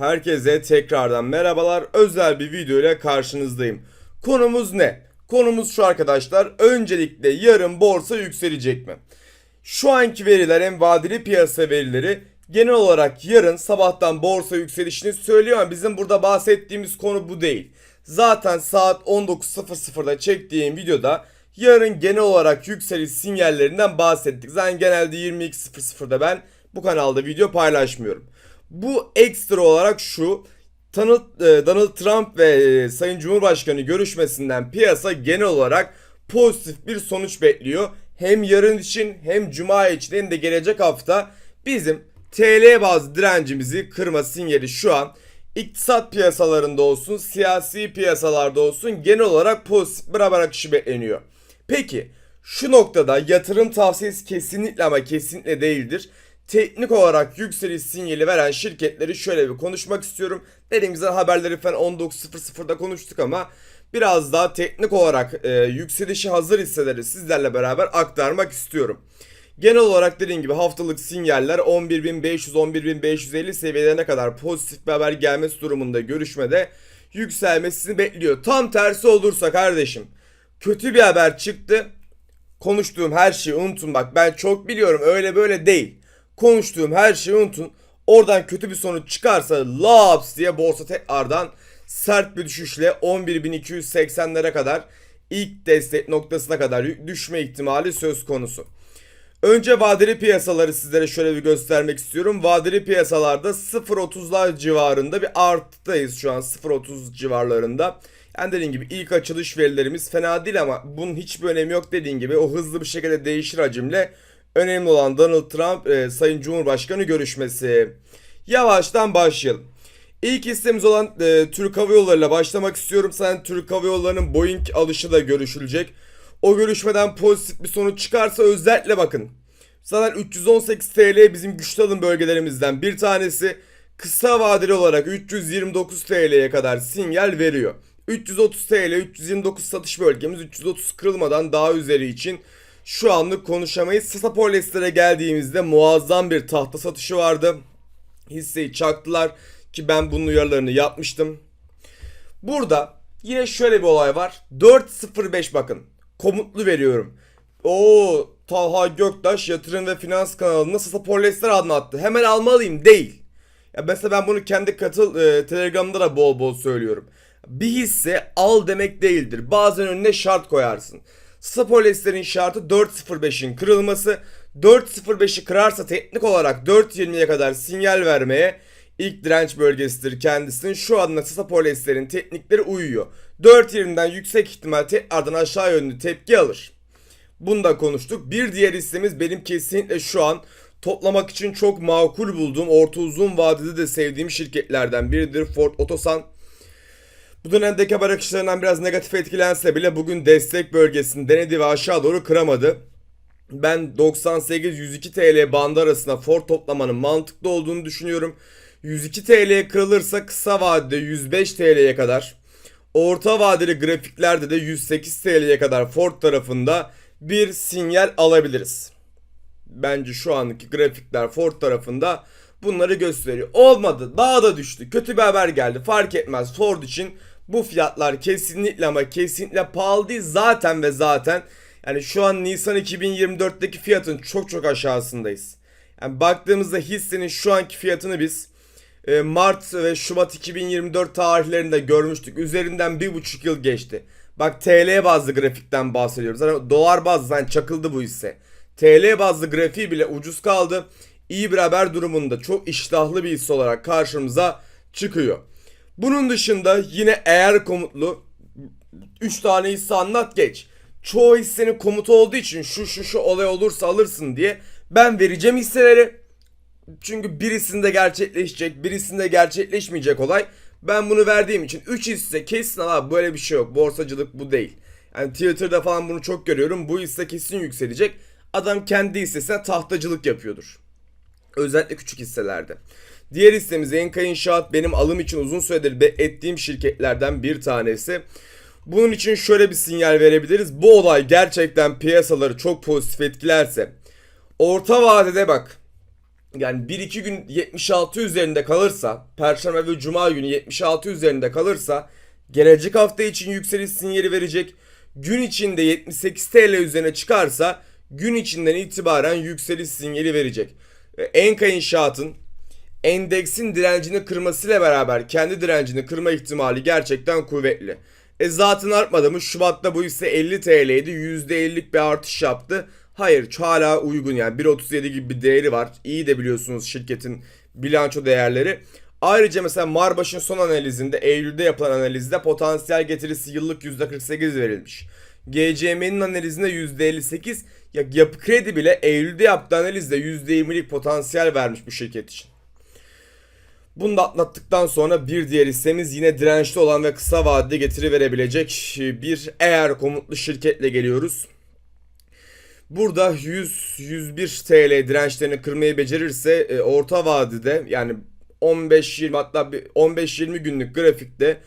Herkese tekrardan merhabalar. Özel bir video ile karşınızdayım. Konumuz ne? Konumuz şu arkadaşlar. Öncelikle yarın borsa yükselecek mi? Şu anki veriler hem vadeli piyasa verileri genel olarak yarın sabahtan borsa yükselişini söylüyor ama bizim burada bahsettiğimiz konu bu değil. Zaten saat 19.00'da çektiğim videoda yarın genel olarak yükseliş sinyallerinden bahsettik. Zaten genelde 22.00'da ben bu kanalda video paylaşmıyorum. Bu ekstra olarak şu Donald, e, Donald Trump ve e, Sayın Cumhurbaşkanı görüşmesinden piyasa genel olarak pozitif bir sonuç bekliyor. Hem yarın için hem cuma için hem de gelecek hafta bizim TL bazlı direncimizi kırma sinyali şu an iktisat piyasalarında olsun, siyasi piyasalarda olsun genel olarak pozitif bir haber akışı bekleniyor. Peki şu noktada yatırım tavsiyesi kesinlikle ama kesinlikle değildir. Teknik olarak yükseliş sinyali veren şirketleri şöyle bir konuşmak istiyorum. Dediğim gibi haberleri falan 19.00'da konuştuk ama biraz daha teknik olarak e, yükselişi hazır hisseleri sizlerle beraber aktarmak istiyorum. Genel olarak dediğim gibi haftalık sinyaller 11.500-11.550 seviyelerine kadar pozitif bir haber gelmesi durumunda görüşmede yükselmesini bekliyor. Tam tersi olursa kardeşim kötü bir haber çıktı. Konuştuğum her şeyi unutun bak ben çok biliyorum öyle böyle değil. Konuştuğum her şeyi unutun. Oradan kötü bir sonuç çıkarsa laps diye borsa tekrardan sert bir düşüşle 11.280'lere kadar ilk destek noktasına kadar düşme ihtimali söz konusu. Önce vadeli piyasaları sizlere şöyle bir göstermek istiyorum. Vadeli piyasalarda 0.30'lar civarında bir arttayız şu an 0.30 civarlarında. Yani dediğim gibi ilk açılış verilerimiz fena değil ama bunun hiçbir önemi yok dediğim gibi o hızlı bir şekilde değişir hacimle. Önemli olan Donald Trump e, Sayın Cumhurbaşkanı görüşmesi. Yavaştan başlayalım. İlk hissemiz olan e, Türk Hava Yolları ile başlamak istiyorum. Sen Türk Hava Yolları'nın Boeing alışı da görüşülecek. O görüşmeden pozitif bir sonuç çıkarsa özellikle bakın. Zaten 318 TL bizim güçlü alım bölgelerimizden bir tanesi. Kısa vadeli olarak 329 TL'ye kadar sinyal veriyor. 330 TL 329 satış bölgemiz 330 kırılmadan daha üzeri için şu anlık konuşamayız. Sasa Polyester'e geldiğimizde muazzam bir tahta satışı vardı. Hisseyi çaktılar ki ben bunun uyarılarını yapmıştım. Burada yine şöyle bir olay var. 4.05 bakın. Komutlu veriyorum. O Talha Göktaş yatırım ve finans kanalında Sasa Polyester adını attı. Hemen almalıyım değil. Ya mesela ben bunu kendi katıl e, Telegram'da da bol bol söylüyorum. Bir hisse al demek değildir. Bazen önüne şart koyarsın. Sasa Polyester'in şartı 4.05'in kırılması. 4.05'i kırarsa teknik olarak 4.20'ye kadar sinyal vermeye ilk direnç bölgesidir kendisinin. Şu anda Sasa Polyester'in teknikleri uyuyor. 4.20'den yüksek ihtimal tekrardan aşağı yönlü tepki alır. Bunu da konuştuk. Bir diğer hissemiz benim kesinlikle şu an toplamak için çok makul bulduğum, orta uzun vadede de sevdiğim şirketlerden biridir Ford Otosan. Bu dönemdeki haber akışlarından biraz negatif etkilense bile bugün destek bölgesini denedi ve aşağı doğru kıramadı. Ben 98-102 TL bandı arasında Ford toplamanın mantıklı olduğunu düşünüyorum. 102 TL'ye kırılırsa kısa vadede 105 TL'ye kadar, orta vadeli grafiklerde de 108 TL'ye kadar Ford tarafında bir sinyal alabiliriz. Bence şu andaki grafikler Ford tarafında bunları gösteriyor. Olmadı. Daha da düştü. Kötü bir haber geldi. Fark etmez. Ford için bu fiyatlar kesinlikle ama kesinlikle pahalı değil. Zaten ve zaten yani şu an Nisan 2024'teki fiyatın çok çok aşağısındayız. Yani baktığımızda hissenin şu anki fiyatını biz e, Mart ve Şubat 2024 tarihlerinde görmüştük. Üzerinden bir buçuk yıl geçti. Bak TL bazlı grafikten bahsediyoruz. Zaten dolar bazlı yani çakıldı bu hisse. TL bazlı grafiği bile ucuz kaldı. İyi bir haber durumunda çok iştahlı bir hisse olarak karşımıza çıkıyor. Bunun dışında yine eğer komutlu 3 tane hisse anlat geç. Çoğu hissenin komutu olduğu için şu şu şu olay olursa alırsın diye ben vereceğim hisseleri. Çünkü birisinde gerçekleşecek, birisinde gerçekleşmeyecek olay. Ben bunu verdiğim için 3 hisse kesin al böyle bir şey yok. Borsacılık bu değil. Yani Twitter'da falan bunu çok görüyorum. Bu hisse kesin yükselecek. Adam kendi hissesine tahtacılık yapıyordur. Özellikle küçük hisselerde. Diğer hissemiz Enka İnşaat benim alım için uzun süredir ettiğim şirketlerden bir tanesi. Bunun için şöyle bir sinyal verebiliriz. Bu olay gerçekten piyasaları çok pozitif etkilerse orta vadede bak yani 1-2 gün 76 üzerinde kalırsa, Perşembe ve Cuma günü 76 üzerinde kalırsa gelecek hafta için yükseliş sinyali verecek. Gün içinde 78 TL üzerine çıkarsa gün içinden itibaren yükseliş sinyali verecek. Ve Enka İnşaat'ın endeksin direncini kırmasıyla beraber kendi direncini kırma ihtimali gerçekten kuvvetli. E zaten artmadı mı? Şubat'ta bu ise 50 TL'ydi. %50'lik bir artış yaptı. Hayır hala uygun yani 1.37 gibi bir değeri var. İyi de biliyorsunuz şirketin bilanço değerleri. Ayrıca mesela Marbaş'ın son analizinde Eylül'de yapılan analizde potansiyel getirisi yıllık %48 verilmiş. GCM'nin analizinde %58 ya Yapı Kredi bile Eylül'de yaptığı analizde %20'lik potansiyel vermiş bu şirket için. Bunu da atlattıktan sonra bir diğer hissemiz yine dirençli olan ve kısa vadede getiri verebilecek bir eğer komutlu şirketle geliyoruz. Burada 100-101 TL dirençlerini kırmayı becerirse e, orta vadede yani 15-20 hatta bir 15-20 günlük grafikte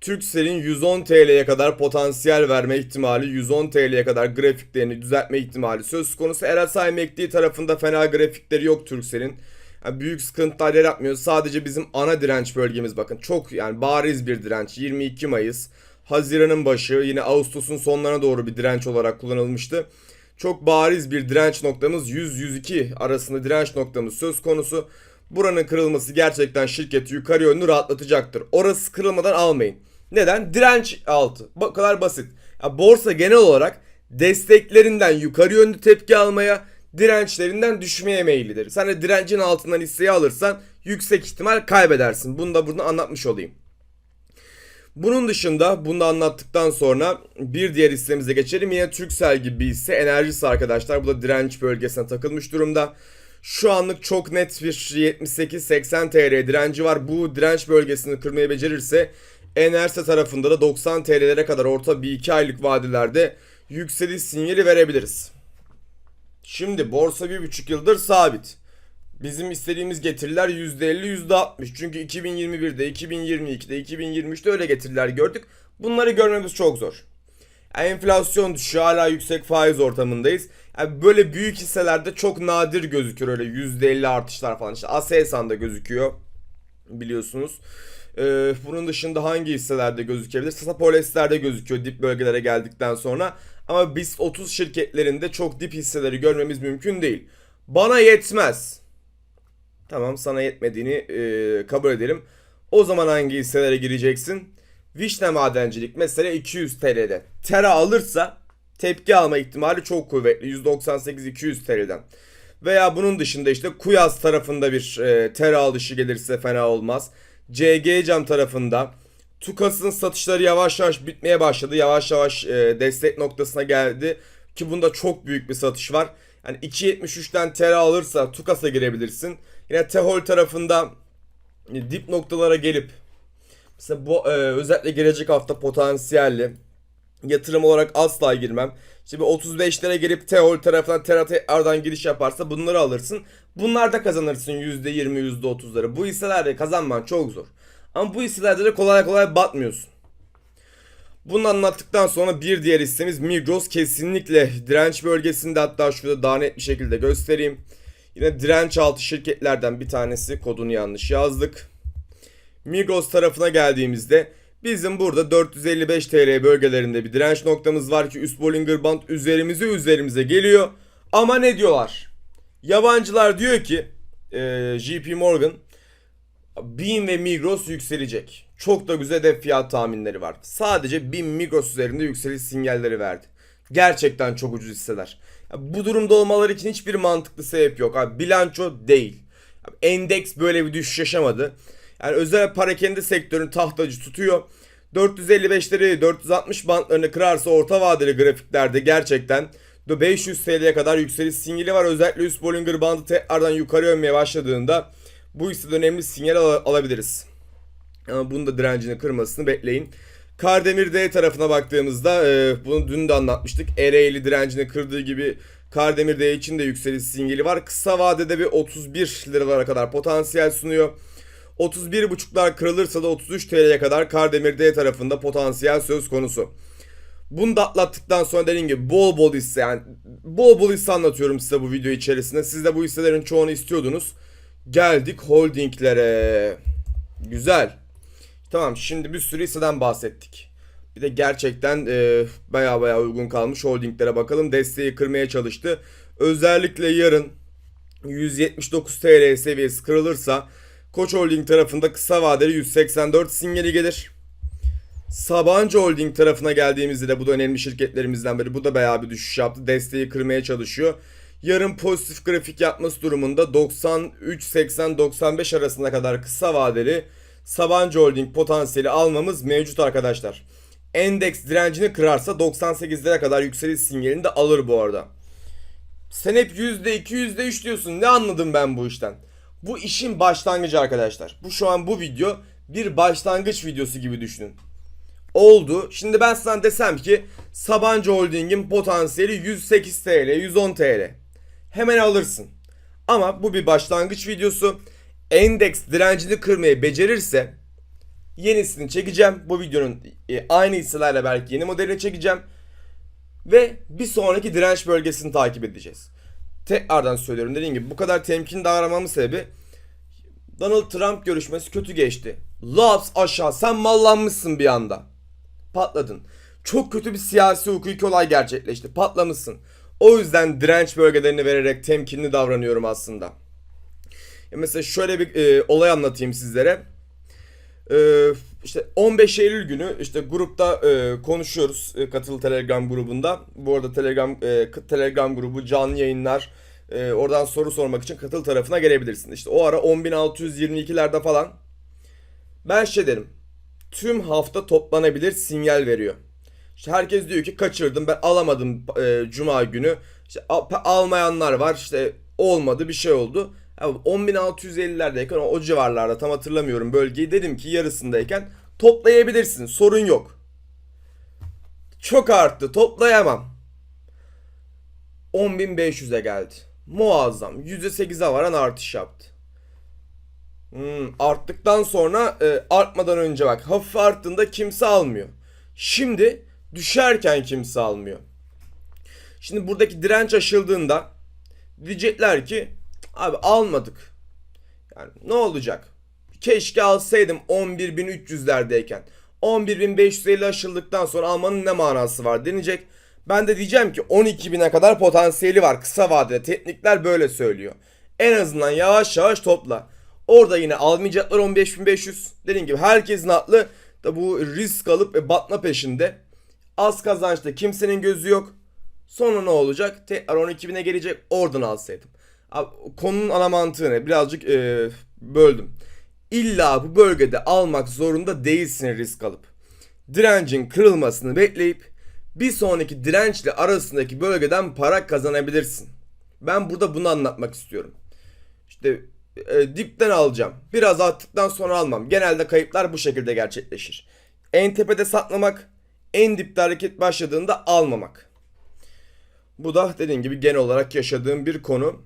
Turkcell'in 110 TL'ye kadar potansiyel verme ihtimali, 110 TL'ye kadar grafiklerini düzeltme ihtimali söz konusu. RSI MACD tarafında fena grafikleri yok Turkcell'in. Yani büyük sıkıntılar yaratmıyor. Sadece bizim ana direnç bölgemiz bakın çok yani bariz bir direnç. 22 Mayıs, Haziran'ın başı yine Ağustos'un sonlarına doğru bir direnç olarak kullanılmıştı. Çok bariz bir direnç noktamız 100-102 arasında direnç noktamız söz konusu. Buranın kırılması gerçekten şirketi yukarı yönlü rahatlatacaktır. Orası kırılmadan almayın. Neden? Direnç altı. Bu kadar basit. Ya borsa genel olarak desteklerinden yukarı yönlü tepki almaya, dirençlerinden düşmeye meyillidir. Sen de direncin altından hisseyi alırsan yüksek ihtimal kaybedersin. Bunu da burada anlatmış olayım. Bunun dışında bunu da anlattıktan sonra bir diğer hissemize geçelim. Yine Turkcell gibi bir hisse enerjisi arkadaşlar. Bu da direnç bölgesine takılmış durumda. Şu anlık çok net bir 78-80 TL direnci var. Bu direnç bölgesini kırmayı becerirse Enerse tarafında da 90 TL'lere kadar orta bir iki aylık vadelerde yükseliş sinyali verebiliriz. Şimdi borsa bir buçuk yıldır sabit. Bizim istediğimiz getiriler %50 %60. Çünkü 2021'de, 2022'de, 2023'te öyle getiriler gördük. Bunları görmemiz çok zor. Yani enflasyon düşüyor hala yüksek faiz ortamındayız. Yani böyle büyük hisselerde çok nadir gözükür öyle %50 artışlar falan. İşte Aselsan'da gözüküyor biliyorsunuz. Ee, bunun dışında hangi hisselerde gözükebilir? Sasapolis'lerde gözüküyor dip bölgelere geldikten sonra. Ama BIST 30 şirketlerinde çok dip hisseleri görmemiz mümkün değil. Bana yetmez. Tamam sana yetmediğini e, kabul edelim. O zaman hangi hisselere gireceksin? Vişne madencilik mesela 200 TL'de. Tera alırsa tepki alma ihtimali çok kuvvetli. 198-200 TL'den. Veya bunun dışında işte Kuyaz tarafında bir e, tera alışı gelirse fena olmaz. CG Cam tarafında Tukas'ın satışları yavaş yavaş bitmeye başladı. Yavaş yavaş e, destek noktasına geldi. Ki bunda çok büyük bir satış var. Yani 2.73'ten tera alırsa Tukas'a girebilirsin. Yine Tehol tarafında e, dip noktalara gelip mesela bu e, özellikle gelecek hafta potansiyelli yatırım olarak asla girmem. Şimdi 35'lere gelip Teol tarafından Tera giriş yaparsa bunları alırsın. Bunlarda kazanırsın %20 %30'ları. Bu hisselerde kazanman çok zor. Ama bu hisselerde de kolay kolay batmıyorsun. Bunu anlattıktan sonra bir diğer hissemiz Migros kesinlikle direnç bölgesinde hatta şurada daha net bir şekilde göstereyim. Yine direnç altı şirketlerden bir tanesi kodunu yanlış yazdık. Migros tarafına geldiğimizde bizim burada 455 TL bölgelerinde bir direnç noktamız var ki üst Bollinger Band üzerimize üzerimize geliyor. Ama ne diyorlar? Yabancılar diyor ki JP Morgan BİM ve Migros yükselecek. Çok da güzel hedef fiyat tahminleri var. Sadece BİM Migros üzerinde yükseliş sinyalleri verdi. Gerçekten çok ucuz hisseler. Bu durumda olmaları için hiçbir mantıklı sebep yok. Bilanço değil. Endeks böyle bir düşüş yaşamadı. Yani özel parakende sektörün tahtacı tutuyor. 455'leri 460 bantlarını kırarsa orta vadeli grafiklerde gerçekten 500 TL'ye kadar yükseliş sinyali var. Özellikle üst Bollinger bandı tekrardan yukarı yönmeye başladığında bu hissede önemli sinyal al- alabiliriz. Ama bunun da direncini kırmasını bekleyin. Kardemir D tarafına baktığımızda e, bunu dün de anlatmıştık. Ereğli direncini kırdığı gibi Kardemir D için de yükseliş sinyali var. Kısa vadede bir 31 liralara kadar potansiyel sunuyor. 31.5'lar kırılırsa da 33 TL'ye kadar Kardemir D tarafında potansiyel söz konusu. Bunu da atlattıktan sonra dediğim gibi bol bol hisse yani bol bol hisse anlatıyorum size bu video içerisinde. Siz de bu hisselerin çoğunu istiyordunuz. Geldik holdinglere. Güzel. Tamam şimdi bir sürü hisseden bahsettik. Bir de gerçekten e, baya baya uygun kalmış holdinglere bakalım. Desteği kırmaya çalıştı. Özellikle yarın 179 TL seviyesi kırılırsa Koç Holding tarafında kısa vadeli 184 sinyali gelir. Sabancı Holding tarafına geldiğimizde de bu da önemli şirketlerimizden biri. Bu da bayağı bir düşüş yaptı. Desteği kırmaya çalışıyor. Yarın pozitif grafik yapması durumunda 93, 80, 95 arasına kadar kısa vadeli Sabancı Holding potansiyeli almamız mevcut arkadaşlar. Endeks direncini kırarsa 98'lere kadar yükseliş sinyalini de alır bu arada. Sen hep %2, %3 diyorsun. Ne anladım ben bu işten? Bu işin başlangıcı arkadaşlar. Bu şu an bu video bir başlangıç videosu gibi düşünün. Oldu. Şimdi ben sana desem ki Sabancı Holding'in potansiyeli 108 TL, 110 TL. Hemen alırsın. Ama bu bir başlangıç videosu. Endeks direncini kırmayı becerirse yenisini çekeceğim. Bu videonun e, aynı hisselerle belki yeni modelini çekeceğim. Ve bir sonraki direnç bölgesini takip edeceğiz. Tekrardan söylüyorum dediğim gibi bu kadar temkinli davranmamın sebebi Donald Trump görüşmesi kötü geçti. Laps aşağı sen mallanmışsın bir anda. Patladın. Çok kötü bir siyasi hukuki olay gerçekleşti. Patlamışsın. O yüzden direnç bölgelerini vererek temkinli davranıyorum aslında. Mesela şöyle bir e, olay anlatayım sizlere. E, işte 15 Eylül günü işte grupta e, konuşuyoruz e, Katıl Telegram grubunda. Bu arada Telegram e, Telegram grubu canlı yayınlar. E, oradan soru sormak için Katıl tarafına gelebilirsin. İşte o ara 10.622'lerde falan. Ben şey derim. Tüm hafta toplanabilir sinyal veriyor. İşte herkes diyor ki kaçırdım ben alamadım e, cuma günü. İşte al- almayanlar var işte olmadı bir şey oldu. Ya 10.650'lerdeyken o, o civarlarda tam hatırlamıyorum bölgeyi dedim ki yarısındayken toplayabilirsin sorun yok. Çok arttı toplayamam. 10.500'e geldi. Muazzam. %8'e varan artış yaptı. Hmm, arttıktan sonra e, artmadan önce bak hafif arttığında kimse almıyor. Şimdi düşerken kimse almıyor. Şimdi buradaki direnç aşıldığında diyecekler ki abi almadık. Yani ne olacak? Keşke alsaydım 11.300'lerdeyken. 11.550 aşıldıktan sonra almanın ne manası var denecek. Ben de diyeceğim ki 12.000'e kadar potansiyeli var kısa vadede. Teknikler böyle söylüyor. En azından yavaş yavaş topla. Orada yine almayacaklar 15.500. Dediğim gibi herkesin aklı da bu risk alıp e, batma peşinde. Az kazançta kimsenin gözü yok. Sonra ne olacak? Tekrar 12.000'e gelecek. Oradan alsaydım. Abi, konunun ana mantığı ne? Birazcık e, böldüm. İlla bu bölgede almak zorunda değilsin risk alıp. Direncin kırılmasını bekleyip bir sonraki dirençle arasındaki bölgeden para kazanabilirsin. Ben burada bunu anlatmak istiyorum. İşte e, dipten alacağım. Biraz attıktan sonra almam. Genelde kayıplar bu şekilde gerçekleşir. En tepede saklamak, en dipte hareket başladığında almamak. Bu da dediğim gibi genel olarak yaşadığım bir konu.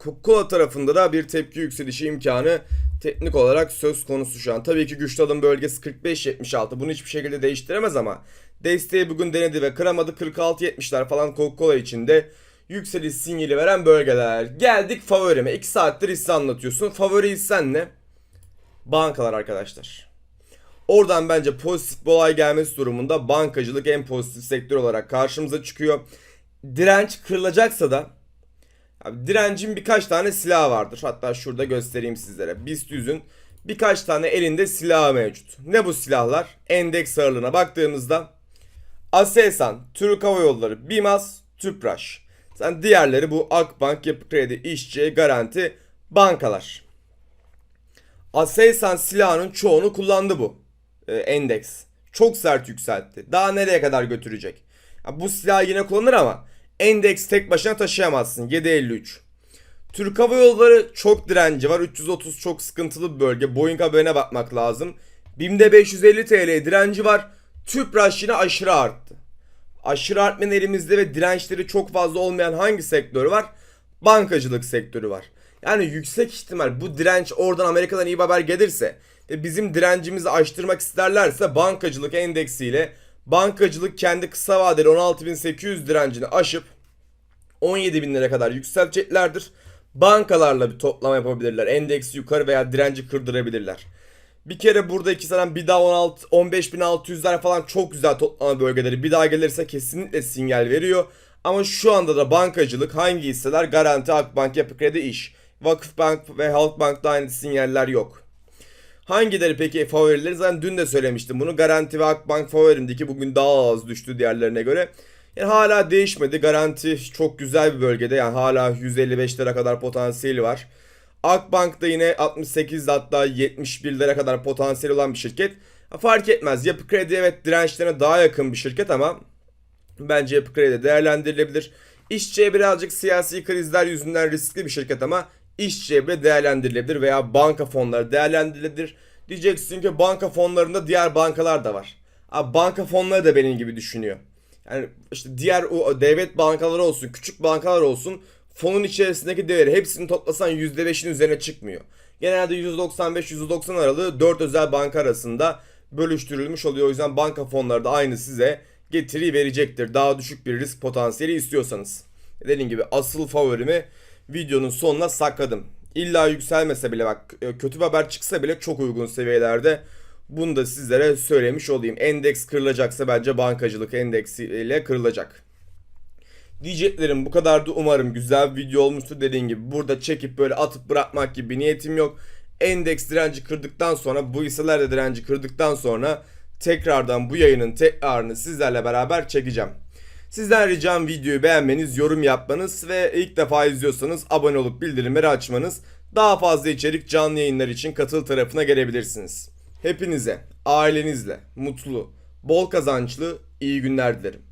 Coca-Cola tarafında da bir tepki yükselişi imkanı teknik olarak söz konusu şu an. Tabii ki güçlü alım bölgesi 45-76. Bunu hiçbir şekilde değiştiremez ama desteği bugün denedi ve kıramadı 46-70'ler falan Coca-Cola içinde yükseliş sinyali veren bölgeler. Geldik favorime. 2 saattir hisse anlatıyorsun. Favori hissen ne? Bankalar arkadaşlar. Oradan bence pozitif bir olay gelmesi durumunda bankacılık en pozitif sektör olarak karşımıza çıkıyor. Direnç kırılacaksa da Abi direncin birkaç tane silahı vardır. Hatta şurada göstereyim sizlere. BIST 100'ün birkaç tane elinde silahı mevcut. Ne bu silahlar? Endeks ağırlığına baktığımızda Aselsan, Türk Hava Yolları, BİMAS, Tüpraş. Sen diğerleri bu Akbank, Yapı Kredi, İşçi, Garanti, bankalar. Aselsan silahının çoğunu kullandı bu e, endeks. Çok sert yükseltti. Daha nereye kadar götürecek? Ya bu silahı yine kullanır ama endeks tek başına taşıyamazsın. 7.53. Türk Hava Yolları çok direnci var. 330 çok sıkıntılı bir bölge. Boeing haberine bakmak lazım. BİM'de 550 TL direnci var. Tüpraş yine aşırı arttı. Aşırı artmanın elimizde ve dirençleri çok fazla olmayan hangi sektör var? Bankacılık sektörü var. Yani yüksek ihtimal bu direnç oradan Amerika'dan iyi haber gelirse bizim direncimizi aştırmak isterlerse bankacılık endeksiyle Bankacılık kendi kısa vadeli 16.800 direncini aşıp 17 binlere kadar yükselteceklerdir. Bankalarla bir toplama yapabilirler. Endeksi yukarı veya direnci kırdırabilirler. Bir kere burada iki sene bir daha 16 15.600'ler falan çok güzel toplama bölgeleri. Bir daha gelirse kesinlikle sinyal veriyor. Ama şu anda da bankacılık hangi hisseler? Garanti, Akbank, Yapı Kredi, İş. Vakıfbank ve Halkbank'ta aynı sinyaller yok. Hangileri peki favorileri? Zaten dün de söylemiştim bunu. Garanti ve Akbank favorimdi ki bugün daha az düştü diğerlerine göre. Yani hala değişmedi. Garanti çok güzel bir bölgede. Yani hala 155'lere kadar potansiyeli var. Akbank'ta yine 68 hatta 71'lere kadar potansiyeli olan bir şirket. Fark etmez. Yapı Kredi evet dirençlerine daha yakın bir şirket ama bence Yapı Kredi de değerlendirilebilir. İşçiye birazcık siyasi krizler yüzünden riskli bir şirket ama işçiye bile değerlendirilebilir veya banka fonları değerlendirilebilir. Diyeceksin ki banka fonlarında diğer bankalar da var. Abi banka fonları da benim gibi düşünüyor. Yani işte diğer o devlet bankaları olsun, küçük bankalar olsun fonun içerisindeki değeri hepsini toplasan %5'in üzerine çıkmıyor. Genelde %95-%90 aralığı 4 özel banka arasında bölüştürülmüş oluyor. O yüzden banka fonları da aynı size getiri verecektir. Daha düşük bir risk potansiyeli istiyorsanız. Dediğim gibi asıl favorimi videonun sonuna sakladım. İlla yükselmese bile bak e, kötü bir haber çıksa bile çok uygun seviyelerde. Bunu da sizlere söylemiş olayım. Endeks kırılacaksa bence bankacılık endeksiyle kırılacak. Diyeceklerim bu kadardı. Umarım güzel bir video olmuştur. Dediğim gibi burada çekip böyle atıp bırakmak gibi bir niyetim yok. Endeks direnci kırdıktan sonra bu hisseler de direnci kırdıktan sonra tekrardan bu yayının tekrarını sizlerle beraber çekeceğim. Sizden ricam videoyu beğenmeniz, yorum yapmanız ve ilk defa izliyorsanız abone olup bildirimleri açmanız. Daha fazla içerik canlı yayınlar için katıl tarafına gelebilirsiniz. Hepinize ailenizle mutlu, bol kazançlı iyi günler dilerim.